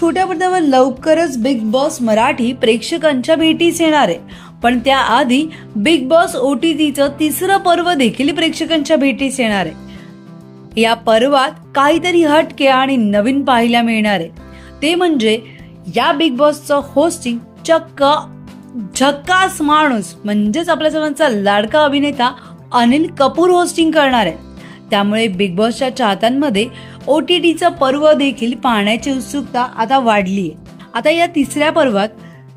छोट्या पडद्यावर लवकरच बिग बॉस मराठी प्रेक्षकांच्या भेटीस येणार आहे. पण त्याआधी बिग बॉस ओ टी टीचं तिसरं पर्व देखील प्रेक्षकांच्या भेटीस येणार आहे. या पर्वात काहीतरी हटके आणि नवीन पाहायला मिळणार आहे. ते म्हणजे या बिग बॉसचं होस्टिंग चक्क झक्कास माणूस म्हणजेच आपल्या सर्वांचा लाडका अभिनेता अनिल कपूर होस्टिंग करणार आहे. त्यामुळे बिग बॉसच्या चाहत्यांमध्ये ओ टी टीचं पर्व देखील पाहण्याची उत्सुकता आता वाढली आहे. आता या तिसऱ्या पर्वात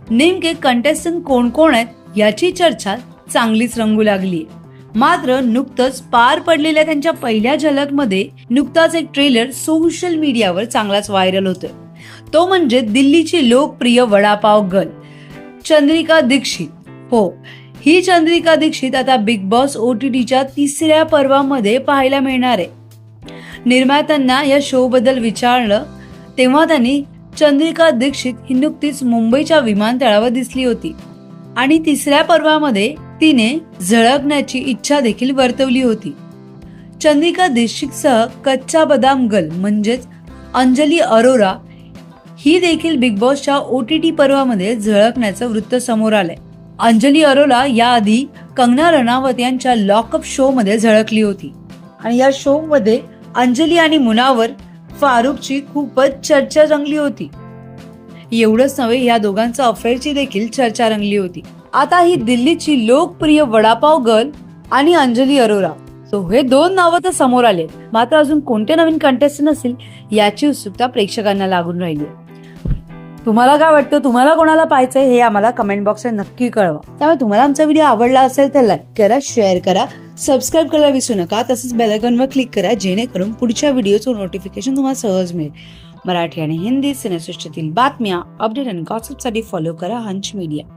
नेमके कंटेस्टंट कोण कोण आहेत याची चर्चा चांगलीच रंगू लागली आहे. मात्र नुकतंच पार पडलेल्या त्यांच्या पहिल्या झलकमध्ये नुकताच एक ट्रेलर सोशल मीडियावर चांगलाच व्हायरल होतोय. तो म्हणजे दिल्लीची लोकप्रिय वडापाव गर्ल चंद्रिका दीक्षित. हो ही चंद्रिका दीक्षित आता बिग बॉस ओ टी टीच्या तिसऱ्या पर्वामध्ये पाहायला मिळणार आहे. निर्मात्यांना या शो बद्दल विचारलं तेव्हा त्यांनी चंद्रिका दीक्षित ही नुकतीच मुंबईच्या विमानतळावर दिसली होती. आणि तिसऱ्या पर्वामध्ये तिने झळकण्याची इच्छा देखील वर्तवली होती. चंद्रिका दीक्षितसह कच्चा बदाम गल म्हणजेच अंजली अरोरा ही देखील बिग बॉसच्या ओ टी टी पर्वामध्ये झळकण्याचं वृत्त समोर आलंय. अंजली अरोला याआधी कंगना रणावत यांच्या लॉकअप शो मध्ये झळकली होती. आणि या शो मध्ये अंजली आणि मुनावर फारुखची खूपच चर्चा रंगली होती. एवढंच नव्हे या दोघांचा अफेअरची देखील चर्चा रंगली होती. आता ही दिल्लीची लोकप्रिय वडापाव गर्ल आणि अंजली अरोरा. सो हे दोन नावं तर समोर आले मात्र अजून कोणते नवीन कंटेस्टंट असतील याची उत्सुकता प्रेक्षकांना लागून राहिली तुम्हाला काय वाटतं? तुम्हाला कोणाला पाहायचं हे आम्हाला कमेंट बॉक्सवर नक्की कळवा. त्यामुळे तुम्हाला आमचा व्हिडिओ आवडला असेल तर लाईक करा शेअर करा सबस्क्राईब करायला विसरू नका. तसंच बेलायकॉनवर क्लिक करा जेणेकरून पुढच्या व्हिडिओचं नोटिफिकेशन तुम्हाला सहज मिळेल. मराठी आणि हिंदी सिनेसृष्टीतील बातम्या अपडेट आणि गॉसिपसाठी फॉलो करा हंच मीडिया